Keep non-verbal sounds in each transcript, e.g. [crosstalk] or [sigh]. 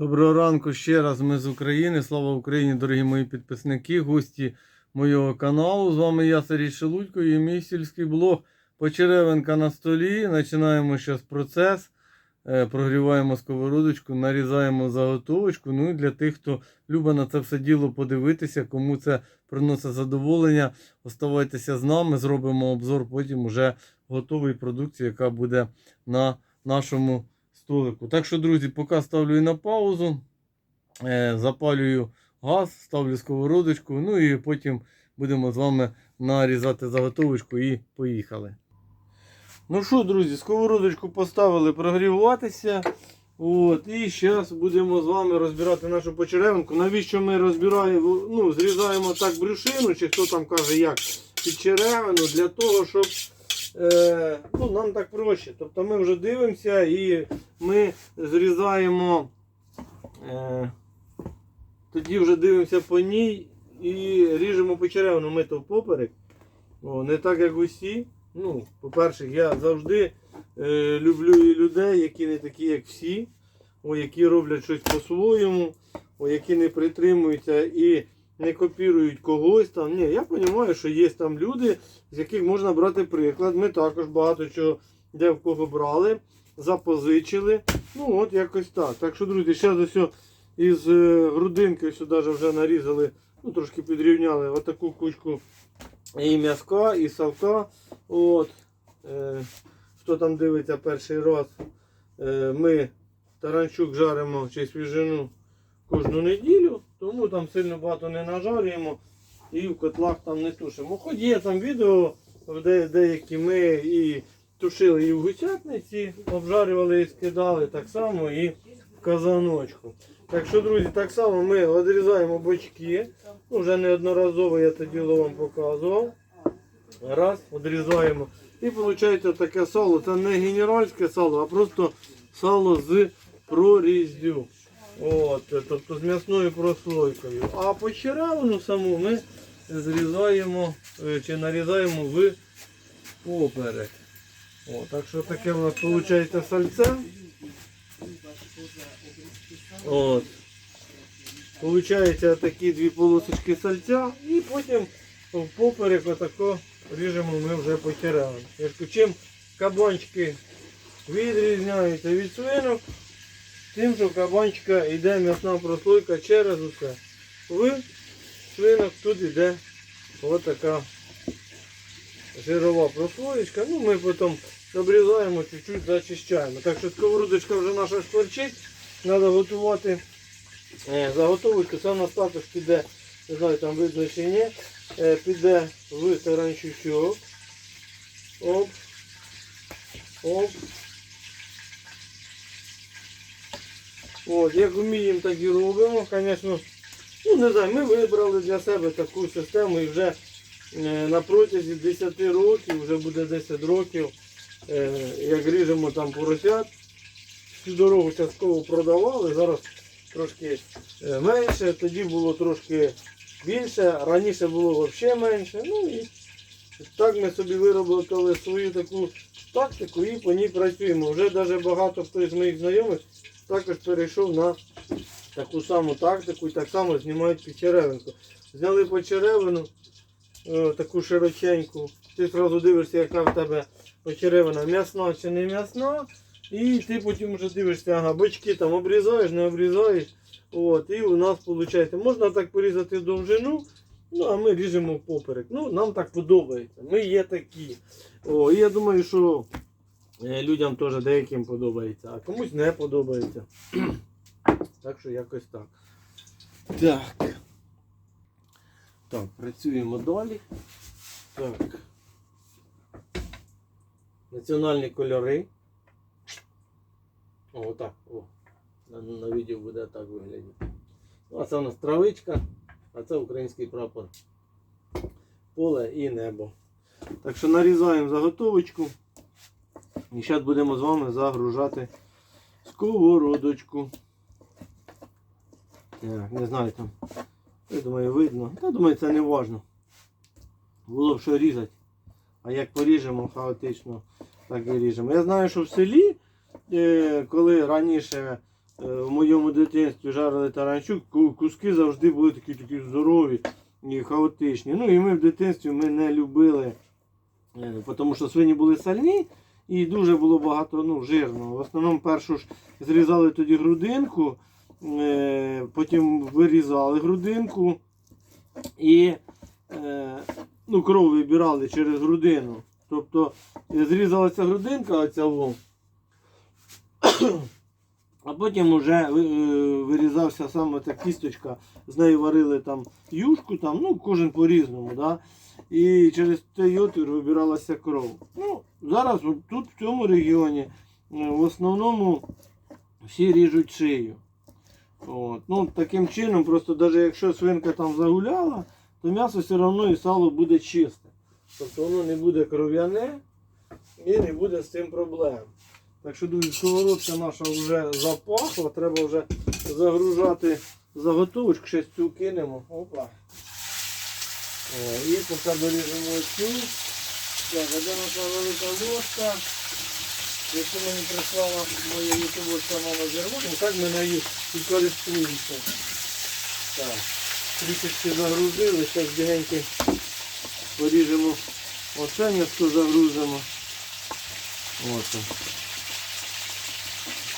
Доброго ранку ще раз. Ми з України. Слава Україні, дорогі мої підписники, гості моєго каналу. З вами я Сергій Шелудько і мій сільський блог Почеревенка на столі. Починаємо зараз процес. Е, Прогріваємо сковородочку, нарізаємо заготовочку. Ну і для тих, хто любить на це все діло подивитися, кому це приносить задоволення, оставайтеся з нами, зробимо обзор потім уже готової продукції, яка буде на нашому столику. Так що, друзі, поки ставлю на паузу, е, запалюю газ, ставлю сковородочку, ну і потім будемо з вами нарізати заготовочку і поїхали. Ну що, друзі, сковородочку поставили прогріватися. От, і зараз будемо з вами розбирати нашу почеревинку. Навіщо ми розбираємо, ну, зрізаємо так брюшину, чи хто там каже, як під черевину, для того, щоб е, ну, нам так проще. Тобто ми вже дивимося і ми зрізаємо, е, тоді вже дивимося по ній і ріжемо по черевину ми то поперек. О, не так як усі. Ну, по-перше, я завжди е, люблю і людей, які не такі, як всі, о, які роблять щось по-своєму, які не притримуються і не копірують когось там. Ні, я розумію, що є там люди, з яких можна брати приклад. Ми також багато чого де в кого брали, запозичили. Ну от якось так. Так що, друзі, зараз ось із е, грудинки сюди вже нарізали, ну трошки підрівняли отаку кучку і м'язка, і салка. От. Е, хто там дивиться перший раз, е, ми таранчук жаримо чи свіжину кожну неділю, тому там сильно багато не нажарюємо і в котлах там не тушимо. Хоч є там відео, де деякі ми і тушили і в гусятниці, обжарювали і скидали так само і в казаночку. Так що, друзі, так само ми відрізаємо бочки. Вже неодноразово я це діло вам показував. Раз, відрізаємо. І виходить таке сало. Це не генеральське сало, а просто сало з проріздю. От, тобто з м'ясною прослойкою. А почеревину саму ми зрізаємо е, чи нарізаємо в поперек. О, так що таке у нас виходить сальце. От. Получається такі дві полосочки сальця і потім в поперек отако ріжемо ми вже почеревину. Чим кабанчики відрізняються від свинок, тим, що в кабанчика йде м'ясна прослойка через усе. В свинок тут йде отака жирова прослоєчка. Ну, ми потім обрізаємо, чуть-чуть зачищаємо. Так що сковородочка вже наша шкварчить. Треба готувати е, заготовочку. Це у нас піде, не знаю, там видно чи ні, е, піде в таранчучок. Оп. Оп. От, як вміємо, так і робимо. Звісно, ну не знаю, ми вибрали для себе таку систему і вже е, на протязі 10 років, вже буде 10 років, е, як ріжемо там поросят. Всю дорогу частково продавали, зараз трошки е, менше, тоді було трошки більше, раніше було взагалі менше. Ну і так ми собі виробили свою таку тактику і по ній працюємо. Вже навіть багато хто з моїх знайомих також перейшов на таку саму тактику і так само знімають печеревинку. Зняли почеревину, е, таку широченьку. Ти одразу дивишся, яка в тебе почеревина, м'ясна чи не м'ясна. І ти потім вже дивишся, ага, бочки там обрізаєш, не обрізаєш. От, і у нас виходить, можна так порізати довжину, ну а ми ріжемо поперек. Ну, нам так подобається. Ми є такі. О, і я думаю, що людям теж деяким подобається, а комусь не подобається. [clears throat] Так що якось так. Так. Так, працюємо далі. Так. Національні кольори. О, отак. О. На, на відео буде так виглядати. Ну, а це у нас травичка, а це український прапор. Поле і небо. Так що нарізаємо заготовочку. І зараз будемо з вами загружати сковородочку. Так, не знаю там. Я думаю, видно. Та думаю, це не важно. Було б що різати. А як поріжемо хаотично, так і ріжемо. Я знаю, що в селі, е, коли раніше е, в моєму дитинстві жарили таранчук, куски завжди були такі такі здорові і хаотичні. Ну і ми в дитинстві ми не любили, е, тому що свині були сальні і дуже було багато ну, жирного. В основному першу ж зрізали тоді грудинку, е, потім вирізали грудинку і е, ну, кров вибирали через грудину. Тобто е, зрізалася грудинка, оця во, [coughs] а потім вже е, вирізався саме та кісточка, з нею варили там юшку, там, ну, кожен по-різному. Да? І через той отвір вибиралася кров. Ну, зараз тут, в цьому регіоні, е, в основному всі ріжуть шию. От. Ну, таким чином, просто навіть якщо свинка там загуляла, то м'ясо все одно і сало буде чисте. Тобто воно не буде кров'яне і не буде з цим проблем. Так що, друзі, сковородка наша вже запахла, треба вже загружати заготовочку, ще цю кинемо. Опа. О, і поки доріжемо цю. Так, а де наша велика ложка, яку мені прислала моя ютубовська мама Зервон, так ми нею і користуємося. Так, трішечки загрузили, зараз бігенько поріжемо оце м'ясо загрузимо. Ось.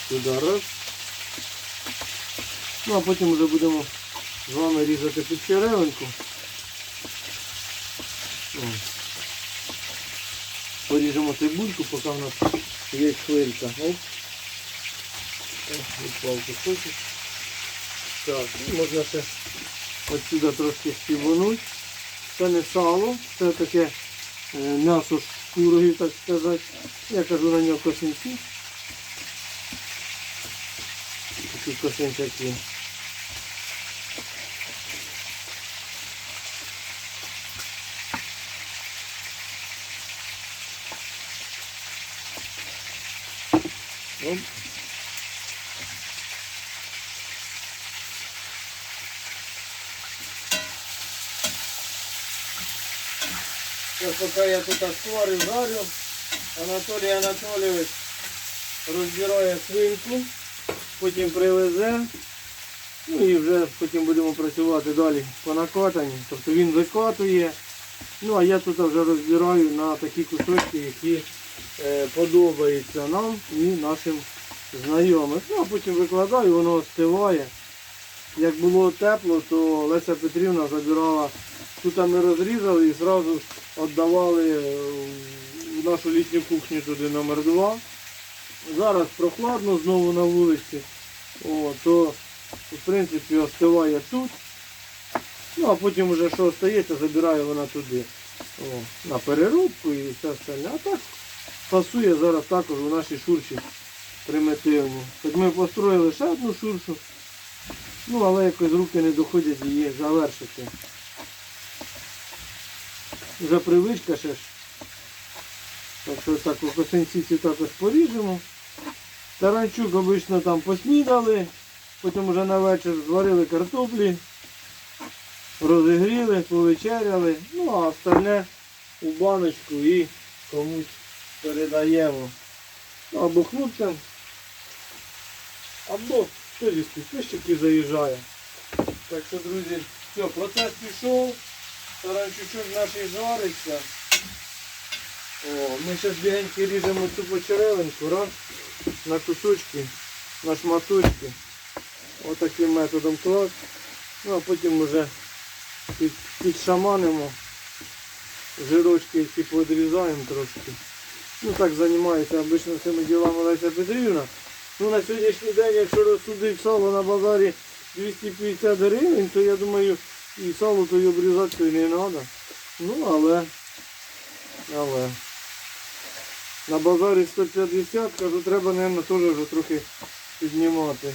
Сюди раз. Ну а потім вже будемо з вами різати під черевинку. О. Поріжемо цибульку, поки в нас є хвилька. Оп. Відпав кусочок. Так, ну, можна ще отсюди трошки стібануть. Це не сало, це таке е, м'ясо з шкурою, так сказати. Я кажу на нього косинці. Такі косинчаки. Оп. Пока я тут акварию жарю, Анатолій Анатолійович розбирає свинку, потім привезе. Ну і вже потім будемо працювати далі по накатанні. Тобто він викатує. Ну а я тут вже розбираю на такі кусочки, які е, подобаються нам і нашим знайомим. Ну а потім викладаю, воно остиває. Як було тепло, то Леся Петрівна забирала, тут ми розрізали і одразу віддавали е, в нашу літню кухню туди номер 2. Зараз прохладно знову на вулиці. То в принципі остиває тут. Ну а потім вже що остається, забирає вона туди. О, на переробку і все остальне. А так пасує зараз також у нашій шурші примітивні. Так ми построїли ще одну шуршу. Ну, але якось руки не доходять її завершити. Вже привичка ще ж. Так що так у косинці також поріжемо. Таранчук обично там поснідали, потім вже на вечір зварили картоплі, розігріли, повечеряли, ну а остальне у баночку і комусь передаємо. Ну, або хлопцям, або хтось із підписчиків заїжджає. Так що, друзі, все, процес пішов, таранчучок наш жариться. О, ми зараз бігенько ріжемо цю почеревинку, раз, на кусочки, на шматочки. Отаким методом клас. Ну а потім вже під, підшаманимо, жирочки які подрізаємо трошки. Ну так займається обично цими ділами Леся Петрівна. Ну на сьогоднішній день, якщо розсудив сало на базарі 250 гривень, то я думаю і сало то й обрізати не треба. Ну але, але. На базарі 150, кажу, треба, мабуть, теж вже трохи піднімати.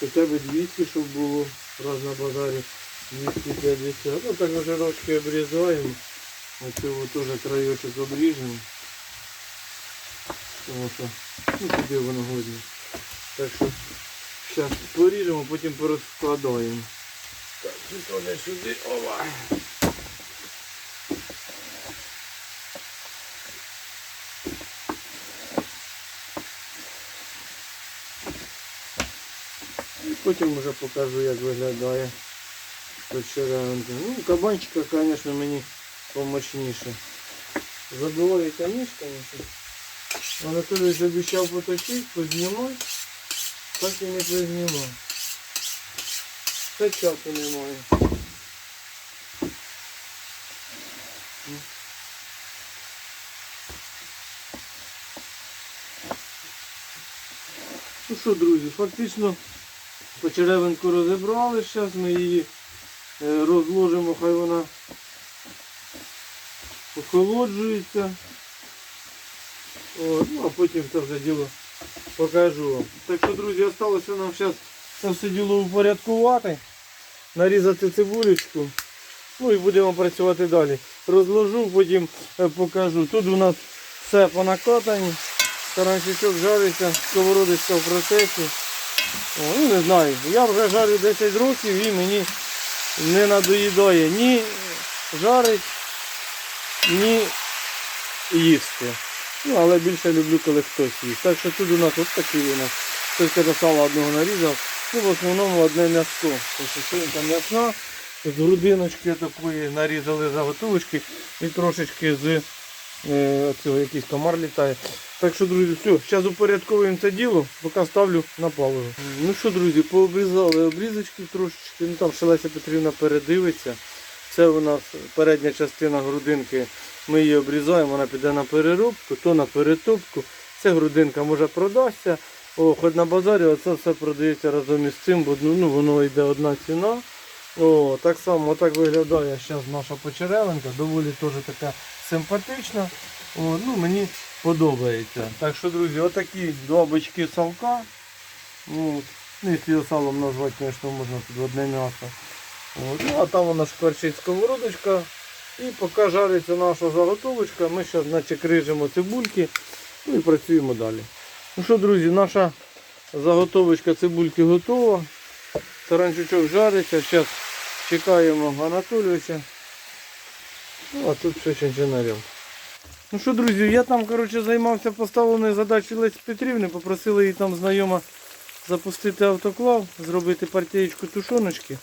Хоча б 200, щоб було раз на базарі 250. Ну так вже рочки обрізаємо. Оцього теж краєчок обріжемо. Тому що, ну куди воно годне. Так що зараз поріжемо, потім порозкладаємо. Так, це теж сюди. Ова! Потім вже покажу, як виглядає почеревинка. Ну, кабанчика, звісно, мені помощніше. Забивається ніж, звісно. Анатолій обіцяв поточити, познімати. Так і не познімав. Часу немає. Ну що, друзі, фактично почеревинку розібрали, зараз ми її е, розложимо, хай вона охолоджується. От, ну, а потім це вже діло покажу вам. Так що, друзі, залишилося нам зараз це все діло упорядкувати, нарізати цибулечку. Ну і будемо працювати далі. Розложу, потім е, покажу. Тут у нас все понакатані. Таранчичок жариться, сковородочка в процесі. О, ну не знаю. Я вже жарю 10 років і мені не надоїдає ні жарить, ні їсти. Ну, але більше люблю, коли хтось їсть. Так що тут у нас от такий у нас. Каже, сала одного нарізав. Ну, в основному одне м'ясо. Пошишинка м'ясна. З грудиночки такої нарізали заготовочки і трошечки з е, цього якийсь комар літає. Так що, друзі, все, зараз упорядковуємо це діло, поки ставлю на паузу. Ну що, друзі, пообрізали обрізочки трошечки. Ну там ще Леся Петрівна передивиться. Це у нас передня частина грудинки. Ми її обрізаємо, вона піде на переробку, то на перетопку. Це грудинка може продасться. О, хоч на базарі оце все продається разом із цим, бо ну, ну, воно йде одна ціна. О, так само так виглядає зараз наша почеревинка, доволі теж така симпатична. О, ну, мені подобається. Так що, друзі, отакі два бочки салка. От. Ну, якщо його салом назвати, звісно, можна тут одне м'ясо. От. Ну, а там вона шкварчить сковородочка. І поки жариться наша заготовочка, ми зараз наче крижимо цибульки ну і працюємо далі. Ну що, друзі, наша заготовочка цибульки готова. Таранчучок жариться. Зараз чекаємо Анатолійовича. Ну, а тут все чинчинарем. Ну що, друзі, я там коротше, займався поставленою задачею Лесі Петрівни, попросила її там знайома запустити автоклав, зробити партієчку тушоночки.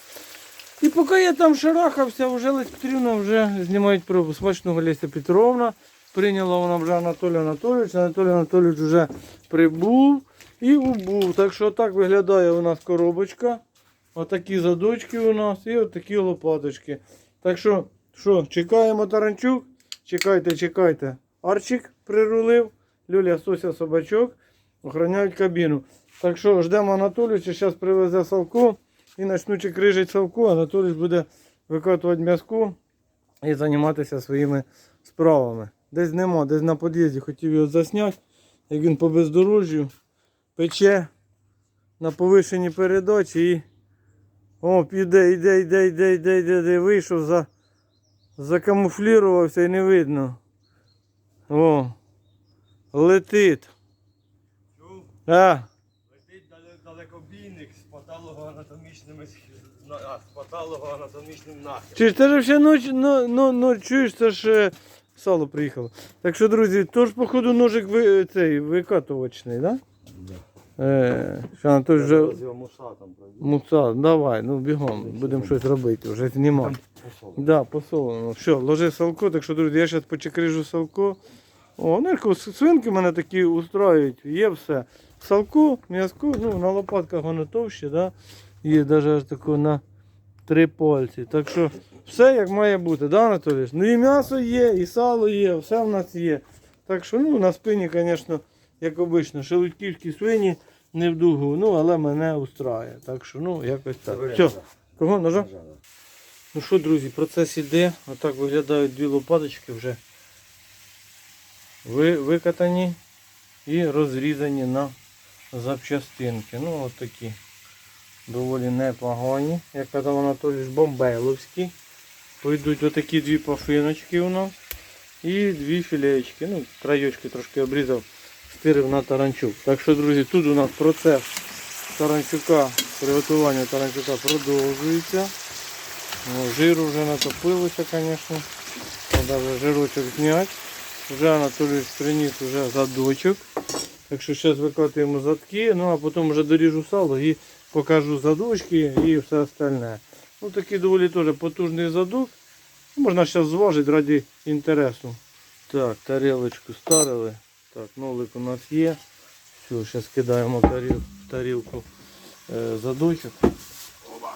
І поки я там шарахався, вже Леся Петрівна вже знімають пробу. Смачного Леся Петровна. Прийняла вона вже Анатолій Анатолійович. Анатолій Анатолійович вже прибув і убув. Так що так виглядає у нас коробочка. Отакі задочки у нас і отакі лопаточки. Так що, що, чекаємо таранчук. Чекайте, чекайте. Арчик прирулив. Люля Сося собачок. Охороняють кабіну. Так що ждемо Анатолійовича, зараз привезе Салко і почнуть крижить Салко. Анатолійович буде викатувати м'язку і займатися своїми справами. Десь нема, десь на під'їзді хотів його засняти, як він по бездорожжю пече на повишеній передачі і о, піде, йде, йде, йде, йде, йде, йде, вийшов, за, закамуфлірувався і не видно. О, летить. Чув? А, Летить далекобійник з патологоанатомічними з патологоанатомічним нахилом. чи ж це ж ще ну, ну, ну, чуєш, це ж сало приїхало. Так що, друзі, то ж, походу, ножик ви, цей, викатувачний, да? Е, що Анатолій вже муса там пройде. муца, давай, ну бігом, будемо щось робити, вже знімати. Да, посолено. Все, ложи салко, так що, друзі, я зараз почекрижу салко. О, ну, як с- свинки мене такі устроюють, є все. Салко, м'язко, ну, на лопатках воно товще, да? є навіть аж тако на три пальці. Так що все як має бути, да, Анатолій? Ну і м'ясо є, і сало є, все в нас є. Так що, ну, на спині, звісно, як обично, шелудьківські свині не в дугу, ну, але мене устрає. Так що, ну, якось так. Все, кого ножа? Ну що, друзі, процес іде. Отак виглядають дві лопаточки вже ви, викатані і розрізані на запчастинки. Ну, от такі доволі непогані. Як казав Анатолій, бомбеловські. Пойдуть отакі дві пафиночки у нас. І дві філеєчки. Ну, краєчки трошки обрізав, стирив на таранчук. Так що, друзі, тут у нас процес таранчука, приготування таранчука продовжується. Ну, жиру вже натопилося, звісно. Треба вже жирочок зняти. Вже Анатолій приніс вже задочок. Так що зараз викатуємо задки, ну а потім вже доріжу сало і покажу задушки і все остальне. Ну такий доволі теж потужний задув. Можна зараз зважити раді інтересу. Так, тарілочку старили. Так, нолик у нас є. Все, зараз кидаємо в тарілку е, задочок. Опа.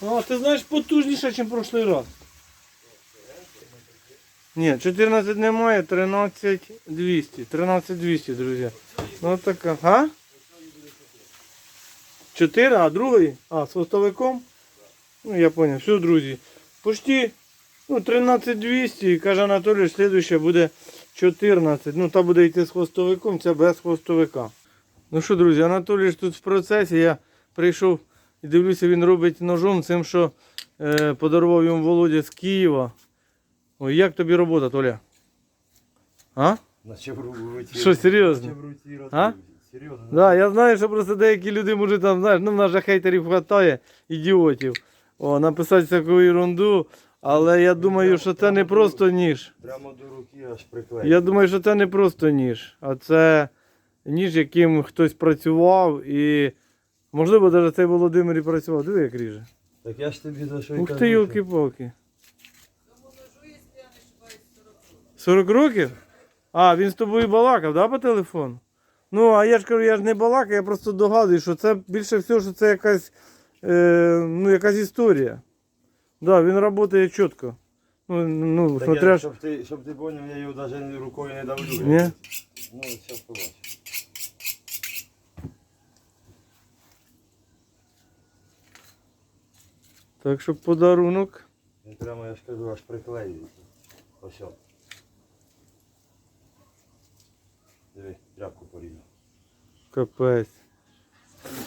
А, ти знаєш потужніше, ніж прошлий раз. Ні, 14 немає, 13 200. 13 200, друзі. Ну така. А? 4, а другий? А, з хвостовиком? Ну, я понял. Все, друзі. Почти ну, 13 200, каже Анатолій, слідуще буде 14. Ну, та буде йти з хвостовиком, це без хвостовика. Ну що, друзі, Анатолій ж тут в процесі. Я прийшов і дивлюся, він робить ножом цим, що е, подарував йому Володя з Києва. Ой, як тобі робота, Толя? А? Наче в руці. Що, серйозно? Наче в руці А? Серйозно. Да, я знаю, що просто деякі люди можуть там, знаєш, ну в нас же хейтерів хватає, ідіотів. О, написати всяку ерунду, але я думаю, що це не просто ніж. Прямо до руки аж приклеїв. Я думаю, що це не просто ніж, а це ніж, яким хтось працював і. Можливо, навіть цей Володимир і працював. Диви, як ріже. Так я ж тобі за що й Ух кажу, ти, що- йолки-палки. 40 років? А, він з тобою балакав, да, по телефону? Ну, а я ж кажу, я ж не балакаю, я просто догадую, що це більше всього, що це якась, е, ну, якась історія. Да, він працює чітко. Ну, ну Так смотря, я, щоб ти, щоб ти поняв, я його навіть рукою не давлю. Ні? Ну, зараз побачиш. Так що подарунок. Він прямо, я ж кажу, аж приклеюється. Ось. Диви, тряпку порізав. Капець.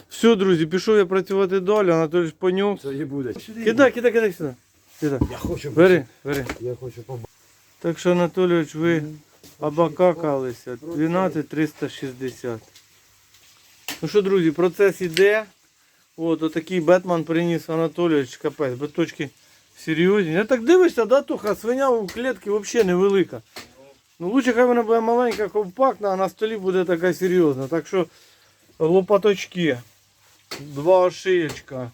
Все, друзі, пішов я працювати далі, Анатолій понюх. Це і буде. Кидай, кидай, кидай сюди. Кидай. Я хочу Бери, бери. Я хочу побачити. Так що, Анатолійович, ви обакакалися. 12 360. Ну що, друзі, процес іде. От, отакий Бетман приніс Анатолійович капець. Биточки серйозні. Я так дивишся, да, Туха, свиня у клітці взагалі невелика. Ну лучше хай вона буде маленька, компактна, а на столі буде така серйозна. Так що лопаточки, два ошиєчка,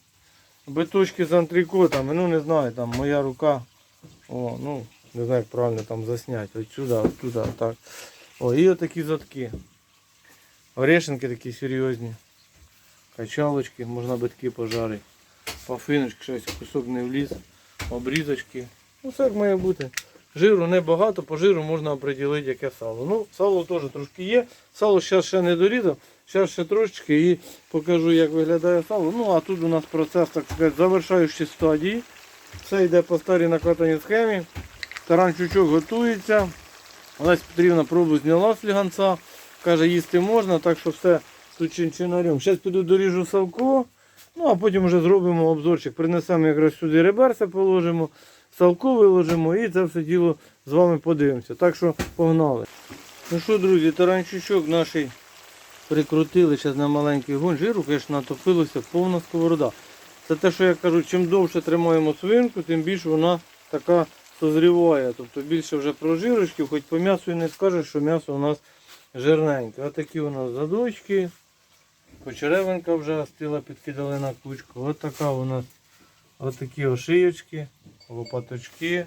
биточки з антрикотами, ну не знаю, там моя рука. О, ну, не знаю, як правильно там засняти. От сюди, от туди, так. О, і отакі задки. Орешенки такі серйозні. Качалочки, можна битки пожарити. Пафиночки, щось кусок не вліз. Обрізочки. Ну все як має бути. Жиру небагато, по жиру можна оприділити яке сало. Ну, сало теж трошки є. Сало зараз ще не дорізав, зараз ще трошечки і покажу, як виглядає сало. Ну а тут у нас процес, так сказати, завершаючі стадії. Все йде по старій накатаній схемі. Таранчучок готується. Олесь Петрівна пробу зняла з ліганця. Каже, їсти можна, так що все тут чинчинарем. Зараз піду доріжу салко, ну а потім вже зробимо обзорчик. Принесемо якраз сюди реберця, положимо, салко виложимо і це все діло з вами подивимося. Так що погнали. Ну що, друзі, таранчучок наш прикрутили зараз на маленький гон. Жиру, звісно, натопилося повна сковорода. Це те, що я кажу, чим довше тримаємо свинку, тим більше вона така созріває. Тобто більше вже прожирочків, хоч по м'ясу і не скажеш, що м'ясо у нас жирненьке. Ось такі у нас задочки. Почеревинка вже остила, підкидали на кучку. Ось така у нас ось такі ошиєчки, лопаточки,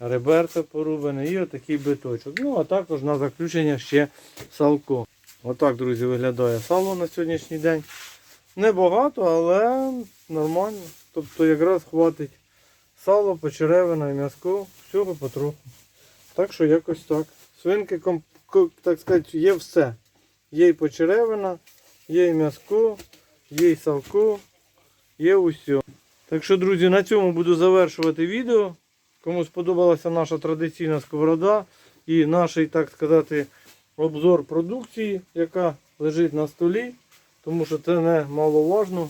реберця порубане і отакий биточок. Ну, а також на заключення ще салко. Отак, друзі, виглядає сало на сьогоднішній день. Небагато, але нормально. Тобто якраз хватить сало, почеревина і м'яско, всього потроху. Так що якось так. Свинки, так сказати, є все. Є і почеревина, є і м'яско, є і салко, є усе. Так що, друзі, на цьому буду завершувати відео. Кому сподобалася наша традиційна сковорода і наш, так сказати, обзор продукції, яка лежить на столі, тому що це не маловажно.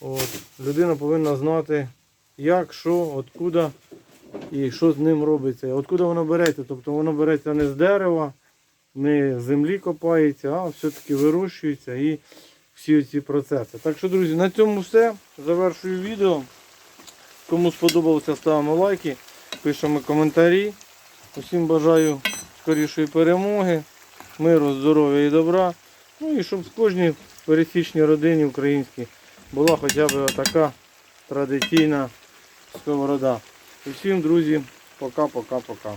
От, людина повинна знати, як, що, откуда і що з ним робиться. Откуда воно береться? Тобто воно береться не з дерева, не з землі копається, а все-таки вирощується і всі ці процеси. Так що, друзі, на цьому все. Завершую відео. Кому сподобалося, ставимо лайки, пишемо коментарі. Усім бажаю скорішої перемоги. миру, здоров'я і добра. Ну і щоб в кожній пересічній родині українській була хоча б така традиційна сковорода. І всім, друзі, пока-пока-пока.